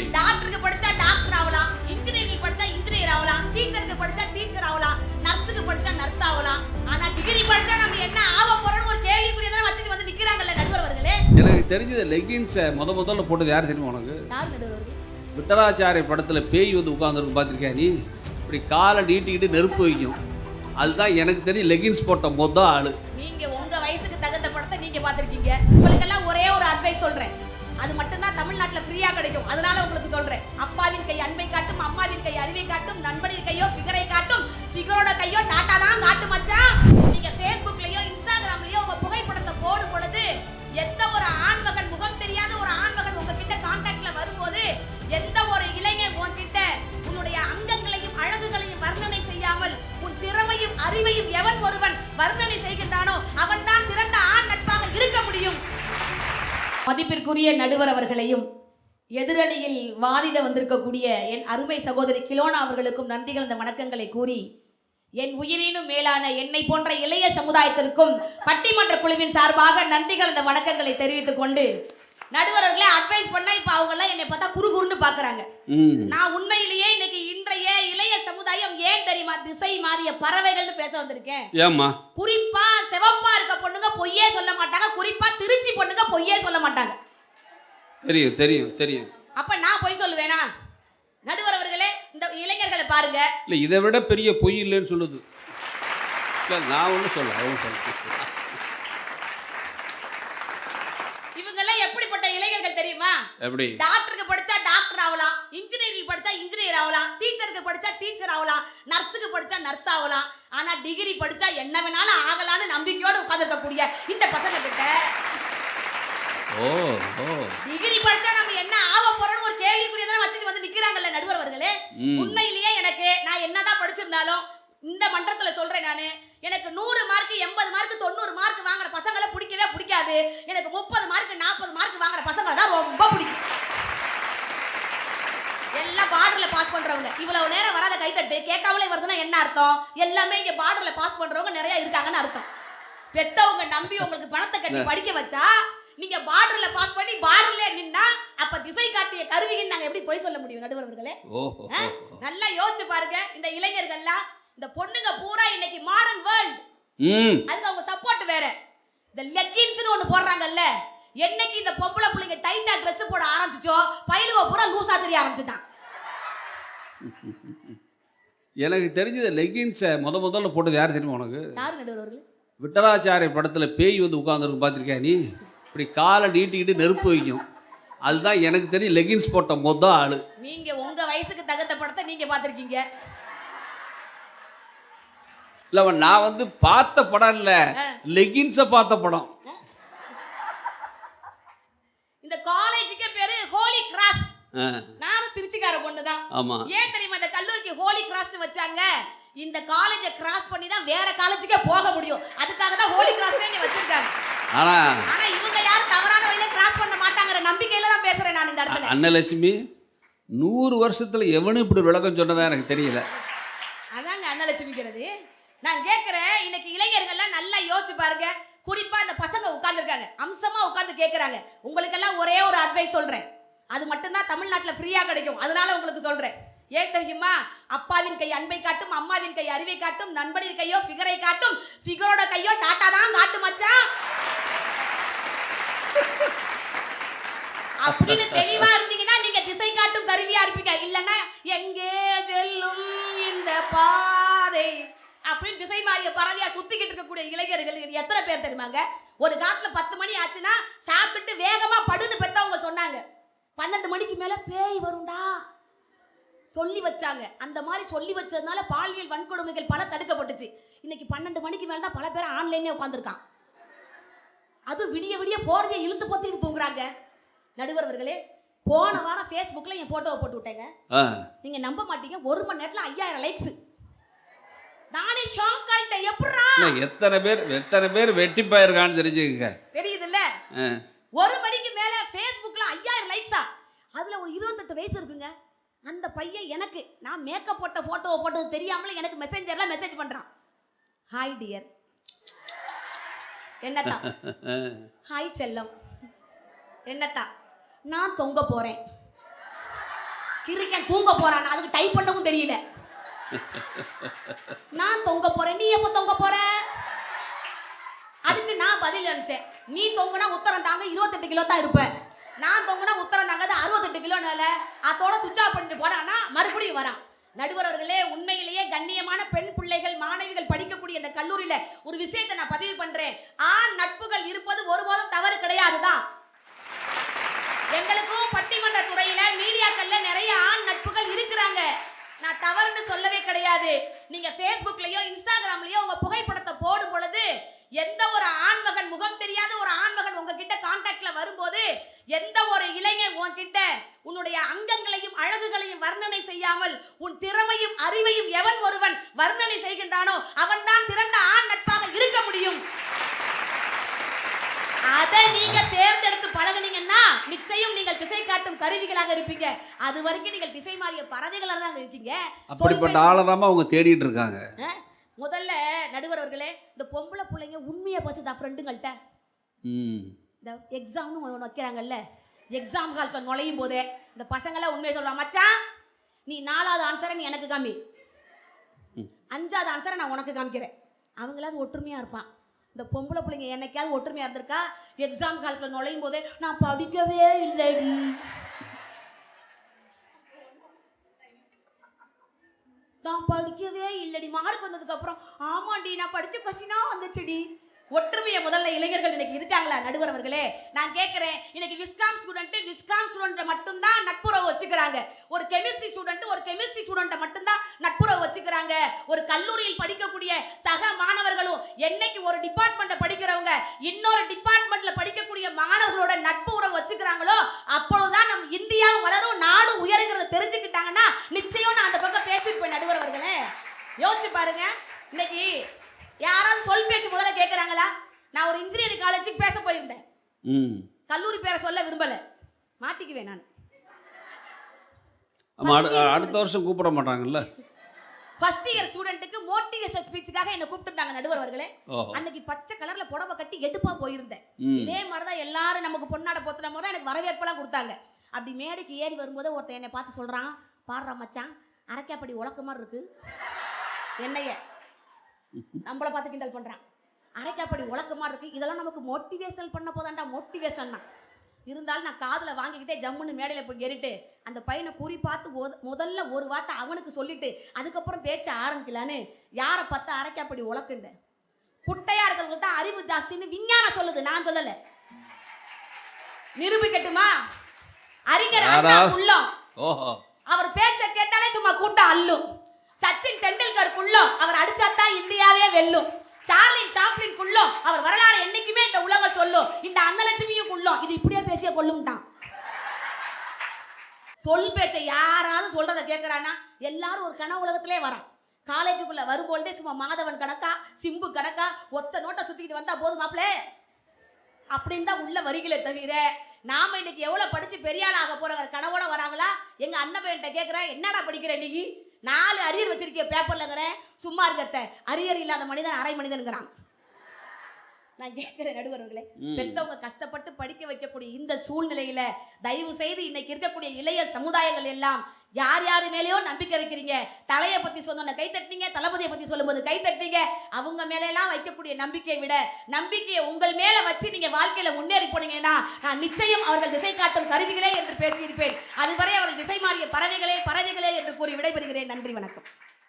எப்படி டாக்டருக்கு படிச்சா டாக்டர் ஆகலாம் இன்ஜினியரிங் படிச்சா இன்ஜினியர் ஆகலாம் டீச்சருக்கு படிச்சா டீச்சர் ஆகலாம் நர்ஸுக்கு படிச்சா நர்ஸ் ஆகலாம் ஆனா டிகிரி படிச்சா நம்ம என்ன ஆக போறோம்னு ஒரு கேள்விக்குரிய தானே வச்சுட்டு வந்து நிக்கிறாங்கல்ல நடுவர் அவர்களே? எனக்கு தெரிஞ்சது லெகின்ஸை முத முதல்ல போட்டது யார் தெரியுமா உனக்கு? யார் நடுவர் அவர்களே? விட்டலாச்சாரிய படத்தில் பேய் வந்து உட்காந்துருக்கு பார்த்துருக்கியா நீ? இப்படி காலை நீட்டிக்கிட்டு நெருப்பு வைக்கும். அதுதான் எனக்கு தெரியும் லெகின்ஸ் போட்ட மொத ஆள். நீங்க உங்க வயசுக்கு தகுந்த படத்தை நீங்க பாத்திருக்கீங்க உங்களுக்கெல்லாம் ஒரே ஒரு அதனால உங்களுக்கு சொல்றேன். அப்பாவின் கை அன்பை காட்டும் அம்மாவின் கை அறிவை காட்டும் நண்பனின் கையோ ஃபிகரை காட்டும். ஃபிகரோட கையோ டாட்டா தான் காட்டு மச்சான் நீங்க ஃபேஸ்புக்லயோ இன்ஸ்டாகிராம்லயோ உங்க புகைப்படத்தை போடும் பொழுது எந்த ஒரு ஆண்மகன் முகம் தெரியாத ஒரு ஆண்மகன் உங்ககிட்ட கான்டாக்ட்ல வரும்போது எந்த ஒரு இளைஞன் உன்கிட்ட உன்னுடைய அங்கங்களையும் அழகுகளையும் வர்ணனை செய்யாமல் உன் திறமையும் அறிவையும் எவன் ஒருவன் வர்ணனை செய்கின்றானோ அவன் தான் சிறந்த ஆண் நட்பாக இருக்க முடியும். மதிப்பிற்குரிய நடுவர் அவர்களையும் எதிரணியில் வாதிட வந்திருக்கக்கூடிய என் அருமை சகோதரி கிலோனா அவர்களுக்கும் நன்றிகள் இந்த வணக்கங்களை கூறி என் உயிரினும் மேலான என்னை போன்ற இளைய சமுதாயத்திற்கும் பட்டிமன்ற குழுவின் சார்பாக நன்றிகள் இந்த வணக்கங்களை தெரிவித்துக் கொண்டு நடுவர்களே அட்வைஸ் பண்ணா இப்ப அவங்க எல்லாம் என்னை பார்த்தா குறு குறுன்னு பாக்குறாங்க நான் உண்மையிலேயே இன்னைக்கு இன்றைய இளைய சமுதாயம் ஏன் தெரியுமா? திசை மாறிய பறவைகள்னு பேச வந்திருக்கேன். குறிப்பா சிவப்பா இருக்க பொண்ணுங்க பொய்யே சொல்ல மாட்டாங்க குறிப்பா திருச்சி பொண்ணுங்க பொய்யே சொல்ல மாட்டாங்க. தெரியும் தெரியும் தெரியும். அப்ப நான் பொய் சொல்லுவேனா? நடுவர் அவர்களே இந்த இளைஞர்களை பாருங்க. இல்லை இதை விட பெரிய பொய் இல்லைன்னு சொல்லுது. நான் ஒன்றும் சொல்ல அவங்க சொல்ல இவங்க எல்லாம் எப்படிப்பட்ட இளைஞர்கள் தெரியுமா? எப்படி? டாக்டருக்கு படிச்சா டாக்டர் ஆகலாம் இன்ஜினியரிங் படிச்சா இன்ஜினியர் ஆகலாம் டீச்சருக்கு படிச்சா டீச்சர் ஆகலாம் நர்ஸுக்கு படிச்சா நர்ஸ் ஆகலாம் ஆனா டிகிரி படிச்சா என்ன வேணாலும் ஆகலாம்னு நம்பிக்கையோடு உட்கார்ந்திருக்கக்கூடிய இந்த பசங்க ஓ டிகிரி படிச்சா நம்ம என்ன ஆக போறோம்னு ஒரு கேள்விக்குரிய தானே வச்சுட்டு வந்து நிக்கிறாங்கல்ல நடுவர் அவர்களே உண்மையிலேயே எனக்கு நான் என்னதான் படிச்சிருந்தாலும் இந்த மன்றத்துல சொல்றேன் நானு. எனக்கு நூறு மார்க் எண்பது மார்க் தொண்ணூறு மார்க் வாங்குற பசங்களை பிடிக்கவே பிடிக்காது. எனக்கு முப்பது மார்க் நாற்பது மார்க் வாங்குற பசங்களை தான் ரொம்ப பிடிக்கும். எல்லாம் பார்டர்ல பாஸ் பண்றவங்க. இவ்வளவு நேரம் வராத கைத்தட்டு கேட்காமலே வருதுன்னா என்ன அர்த்தம்? எல்லாமே இங்க பார்டர்ல பாஸ் பண்றவங்க நிறைய இருக்காங்கன்னு அர்த்தம். பெத்தவங்க நம்பி உங்களுக்கு பணத்தை கட்டி படிக்க வச்சா நீங்க பார்டர்ல பாஸ் பண்ணி பார்டர்ல நின்னா அப்ப திசை காட்டிய கருவின்னு நாங்க எப்படி போய் சொல்ல முடியும் நடுவர்களே. நல்லா யோசிச்சு பாருங்க இந்த இளைஞர்கள்லாம் இந்த பொண்ணுங்க பூரா இன்னைக்கு மாடர்ன் வேர்ல்ட் அதுக்கு அவங்க சப்போர்ட் வேற. இந்த லெக்கின்ஸ்னு ஒண்ணு போடுறாங்கல்ல என்னைக்கு இந்த பொம்பளை பிள்ளைங்க டைட்டா Dress போட ஆரம்பிச்சுச்சோ பயிலுவ பூரா லூசா தெரிய ஆரம்பிச்சுட்டான். எனக்கு தெரிஞ்சது லெகின்ஸை முத முதல்ல போட்டது யார் தெரியுமா உனக்கு? யாரு நடுவர்கள் விட்டலாச்சாரிய படத்தில் பேய் வந்து உட்காந்துருக்கு பார்த்துருக்கியா நீ? இப்படி காலை நீட்டிக்கிட்டு நெருப்பு வைக்கும். அதுதான் எனக்கு தெரியும் லெகின்ஸ் போட்ட மொத ஆள். நீங்க உங்க வயசுக்கு தகுந்த படத்தை நீங்க பாத்திருக்கீங்க இல்லை நான் வந்து பார்த்த படம் இல்லை. லெகின்ஸை பார்த்த படம். இந்த காலேஜுக்கே பேரு ஹோலி கிராஸ் நானும் திருச்சிக்கார பொண்ணு தான் ஆமாம் ஏன் தெரியுமா இந்த கல்லூரிக்கு ஹோலி கிராஸ்னு வச்சாங்க? இந்த காலேஜை கிராஸ் பண்ணி தான் வேற காலேஜுக்கே போக முடியும். அதுக்காக தான் ஹோலி கிராஸ்னே வச்சிருக்காங்க. ஆனால் ஆனா இவங்க யாரும் தவறான வழியில கிராஸ் பண்ண மாட்டாங்கற நம்பிக்கையில தான் பேசுறேன் நான் இந்த இடத்துல. அன்னலட்சுமி நூறு வருஷத்தில் எவனும் இப்படி விளக்கம் சொன்னதா எனக்கு தெரியல. அதாங்க அன்னலட்சுமிக்கிறது நான் கேட்கிறேன் இன்னைக்கு இளைஞர்கள்லாம் நல்லா யோசிச்சு பாருங்க. குறிப்பா இந்த பசங்க உட்கார்ந்துருக்காங்க. அம்சமா உட்கார்ந்து கேட்கறாங்க உங்களுக்கெல்லாம் ஒரே ஒரு அட்வைஸ் சொல்றேன். அது மட்டும்தான் தமிழ்நாட்டுல ஃப்ரீயா கிடைக்கும். அதனால உங்களுக்கு சொல்றேன். ஏன் தெரியுமா? அப்பாவின் கை அன்பை காட்டும் அம்மாவின் கை அறிவை காட்டும் நண்பனின் கையோ ஃபிகரை காட்டும். ஃபிகரோட கையோ டாட்டா தான் காட்டு மச்சான். அப்படின்னு தெளிவா இருந்தீங்கன்னா நீங்க திசை காட்டும் கருவியா இருப்பீங்க. இல்லைன்னா எங்கே செல்லும் இந்த பாதை? அப்படின்னு திசை மாறிய பறவையா சுத்திக்கிட்டு இருக்கக்கூடிய இளைஞர்கள் எத்தனை பேர் தெரியுமாங்க? ஒரு காட்டுல பத்து மணி ஆச்சுன்னா சாப்பிட்டு வேகமா படுன்னு பெத்தவங்க சொன்னாங்க. பன்னெண்டு மணிக்கு மேல பேய் வரும்டா. சொல்லி வச்சாங்க. அந்த மாதிரி சொல்லி வச்சதுனால பாலியல் வன்கொடுமைகள் பல தடுக்கப்பட்டுச்சு. இன்னைக்கு பன்னெண்டு மணிக்கு மேல தான் பல பேர் ஆன்லைன்லேயே உட்காந்துருக்கான் அது விடிய விடிய போறதை இழுத்து பத்திட்டு தூங்குறாங்க. நடுவர் அவர்களே போன வாரம் ஃபேஸ்புக்கில் என் ஃபோட்டோவை போட்டு விட்டேங்க. நீங்கள் நம்ப மாட்டீங்க ஒரு மணி நேரத்தில் ஐயாயிரம் லைக்ஸ் நானே ஷாக் ஆயிட்டேன் எப்படா எத்தனை பேர் எத்தனை பேர் வெட்டி போயிருக்கான்னு தெரிஞ்சுக்கங்க. தெரியுதுல்ல? ஒரு மணிக்கு மேலே ஃபேஸ்புக்கில் ஐயாயிரம் லைக்ஸா அதில் ஒரு இருபத்தெட்டு வயசு இருக்குங்க. அந்த பையன் எனக்கு நான் மேக்கப் போட்ட ஃபோட்டோவை போட்டது தெரியாமலே எனக்கு மெசேஞ்சரில் மெசேஜ் பண்ணுறான் ஹாய் டியர் என்னத்தா. ஹாய் செல்லம். என்னத்தா? நான் தொங்க போறேன். கிரிக்கன் தூங்க போறான். அதுக்கு டைப் பண்ணவும் தெரியல. நான் தொங்க போறேன். நீ எப்போ தொங்க போற? அதுக்கு நான் பதில் அனுப்பிச்சேன். நீ தொங்குனா உத்தரம் தாங்க இருபத்தெட்டு கிலோ தான் இருப்பேன் நான் தொங்குனா உத்தரம் தாங்க அறுபத்தெட்டு கிலோனால அதோட சுவிச் ஆஃப் பண்ணிட்டு போனான்னா மறுபடியும் வரான். நடுவர் அவர்களே உண்மையிலேயே கண்ணியமான பெண் பிள்ளைகள் மாணவிகள் படிக்கக்கூடிய இந்த கல்லூரியில ஒரு விஷயத்தை நான் பதிவு பண்றேன். ஆண் நட்புகள் இருப்பது ஒருபோதும் தவறு கிடையாதுதான். எங்களுக்கும் பட்டிமன்ற துறையில மீடியாக்கள்ல நிறைய ஆண் நட்புகள் இருக்கிறாங்க. நான் தவறுன்னு சொல்லவே கிடையாது. நீங்க Facebookலயோ இன்ஸ்டாகிராம்லயோ உங்க புகைப்படத்தை போடும் பொழுது எந்த ஒரு ஆண்மகன் முகம் தெரியாத ஒரு ஆண்மகன் உங்ககிட்ட கான்டாக்ட்ல வரும்போது எந்த ஒரு இளைஞன் உன்கிட்ட உன்னுடைய அங்கங்களையும் அழகுகளையும் வர்ணனை செய்யாமல் உன் திறமையும் அறிவையும் எவன் ஒருவன் வர்ணனை செய்கின்றானோ அவன்தான் சிறந்த ஆண் நட்பாக இருக்க முடியும் அதை நீங்க தேர்ந்தெடுத்து பழகுனீங்கன்னா நிச்சயம் நீங்கள் திசை காட்டும் கருவிகளாக இருப்பீங்க. அது வரைக்கும் நீங்கள் திசை மாறிய பறவைகளாக தான் இருக்கீங்க. அப்படிப்பட்ட ஆளதாம அவங்க தேடிட்டு இருக்காங்க. முதல்ல நடுவர் அவர்களே இந்த பொம்பளை பிள்ளைங்க உண்மையை பேசுதா ஃப்ரெண்டுங்கள்ட்ட இந்த எக்ஸாம்னு ஒன்று வைக்கிறாங்கல்ல எக்ஸாம் ஹால்ல நுழையும் போதே இந்த பசங்களாம் உண்மையை சொல்றான் மச்சான் நீ நாலாவது ஆன்சரை நீ எனக்கு காமி. அஞ்சாவது ஆன்சரை நான் உனக்கு காமிக்கிறேன். அவங்களாவது ஒற்றுமையாக இருப்பான். இந்த பொம்பளை பிள்ளைங்க என்னைக்காவது ஒற்றுமையாக இருந்திருக்கா? எக்ஸாம் காலத்தில் நுழையும் போதே நான் படிக்கவே இல்லைடி. நான் படிக்கவே இல்லைடி. மார்க் வந்ததுக்கப்புறம் ஆமாண்டி நான் படித்த கொஸ்டினாக வந்துச்சுடி. ஒற்றுமையை முதல்ல இளைஞர்கள் இன்னைக்கு இருக்காங்களா நடுவர் அவர்களே? நான் கேட்குறேன் இன்னைக்கு விஸ்காம் ஸ்டூடெண்ட் விஸ்காம் ஸ்டூடெண்ட் மட்டும்தான் நட்புறவு வச்சுக்கிறாங்க. ஒரு கெமிஸ்ட்ரி ஸ்டூடெண்ட் ஒரு கெமிஸ்ட்ரி ஸ்டூடெண்ட்டை மட்டும்தான் நட்புறவு வச்சுக்கிறாங்க. ஒரு கல்லூரியில் படிக்கக்கூடிய சக மாணவர்களும் என்னைக்கு ஒரு டிபார்ட்மெண்ட்டை படிக்கிறவங்க இன்னொரு டிபார்ட்மெண்ட்ல படிக்கக்கூடிய மாணவர்களோட நட்பு உறவு வச்சுக்கிறாங்களோ அப்பொழுதுதான் நம் இந்தியா வளரும் நாடு உயருங்கிறத தெரிஞ்சுக்கிட்டாங்கன்னா நிச்சயம் நான் அந்த பக்கம் பேசியிருப்பேன் நடுவர் அவர்களே. யோசிச்சு பாருங்க இன்னைக்கு யாராவது சொல் பேச்சு முதல்ல கேட்குறாங்களா நான் ஒரு இன்ஜினியரிங் காலேஜுக்கு பேச போயிருந்தேன். கல்லூரி பேரை சொல்ல விரும்பல. மாட்டிக்குவேன் நான். அடுத்த வருஷம் கூப்பிட மாட்டாங்கல்ல? ஃபர்ஸ்ட் இயர் ஸ்டூடெண்ட்டுக்கு மோட்டிவேஷன் ஸ்பீச்சுக்காக என்ன கூப்பிட்டுட்டாங்க நடுவர் அவர்களே. அன்னைக்கு பச்சை கலர்ல புடவை கட்டி எடுப்பா போயிருந்தேன். இதே மாதிரி தான் எல்லாரும் நமக்கு பொன்னாட பொத்துன முறை எனக்கு வரவேற்பெல்லாம் கொடுத்தாங்க. அப்படி மேடைக்கு ஏறி வரும்போது ஒருத்தன் என்னை பார்த்து சொல்றான் பாடுறா மச்சான் அரைக்காப்படி உலக்க மாதிரி இருக்கு. என்னைய நம்மள பார்த்து கிண்டல் பண்றான். அரைக்காப்படி உலக்க மாதிரி இருக்கு. இதெல்லாம் நமக்கு மோட்டிவேஷன் பண்ண போதாண்டா மோட்டிவேஷன் தான் இருந்தாலும் நான் காதுல வாங்கிக்கிட்டே ஜம்முன்னு மேடையில் போய் ஏறிட்டு அந்த பையனை குறி பார்த்து முதல்ல ஒரு வார்த்தை அவனுக்கு சொல்லிட்டு அதுக்கப்புறம் பேச்ச ஆரம்பிக்கலான்னு யாரை பார்த்து அரைக்காப்படி உலக்குண்டேன் குட்டையா இருக்கிறவங்களுக்கு தான் அறிவு ஜாஸ்தின்னு விஞ்ஞானம் சொல்லுது. நான் சொல்லல. நிரூபிக்கட்டுமா? அறிஞர்? உள்ளம். அவர் பேச்ச கேட்டாலே சும்மா கூட்டம் அள்ளும். சச்சின் டெண்டுல்கர் குள்ளம் அவர் அடிச்சாதான் இந்தியாவே வெல்லும். சார்லின் சாப்ளின் குள்ளம் அவர் வரலாறு என்னைக்குமே இந்த உலகம் சொல்லும். இந்த அன்னலட்சுமியும் குள்ளம் இது இப்படியே பேசிய கொல்லும்ட்டான். சொல் பேச்சை யாராவது சொல்றதை கேட்கறானா எல்லாரும் ஒரு கன உலகத்திலே வரான். காலேஜுக்குள்ள வரும்பொழுதே சும்மா மாதவன் கணக்கா சிம்பு கணக்கா ஒத்த நோட்டை சுத்திக்கிட்டு வந்தா போதும் மாப்பிளே அப்படின்னு தான் உள்ள வரிகளே தவிர நாம இன்னைக்கு எவ்வளவு படிச்சு பெரிய ஆள் ஆக போறவர் கனவோட வராங்களா? எங்க அண்ணன் பையன்கிட்ட கேட்கிறேன் என்னடா படிக்கிற இன்னைக்கு நாலு அரியர் வச்சிருக்கிய பேப்பர்லங்கிறேன் சும்மா இருக்கத்த. அரியர் இல்லாத மனிதன் அரை மனிதனுங்கிறான். நான் கேட்கிறேன் நடுவர்களே. ம். பெத்தவங்க கஷ்டப்பட்டு படிக்க வைக்கக்கூடிய இந்த சூழ்நிலையில தயவு செய்து இன்னைக்கு இருக்கக்கூடிய இளைய சமுதாயங்கள் எல்லாம் யார் யார் மேலேயோ நம்பிக்கை வைக்கிறீங்க? தலையை பத்தி சொன்னோன்ன கை தட்டினீங்க தளபதியை பத்தி சொல்லும்போது கை தட்டினீங்க. அவங்க மேலெல்லாம் வைக்கக்கூடிய நம்பிக்கையை விட நம்பிக்கையை உங்கள் மேல வச்சு நீங்க வாழ்க்கையில முன்னேறி போனீங்கன்னா நான் நிச்சயம் அவர்கள் திசை காட்டும் கருவிகளே என்று பேசியிருப்பேன். அதுவரை அவர்கள் திசை மாறிய பறவைகளே பறவைகளே என்று கூறி விடைபெறுகிறேன். நன்றி வணக்கம்.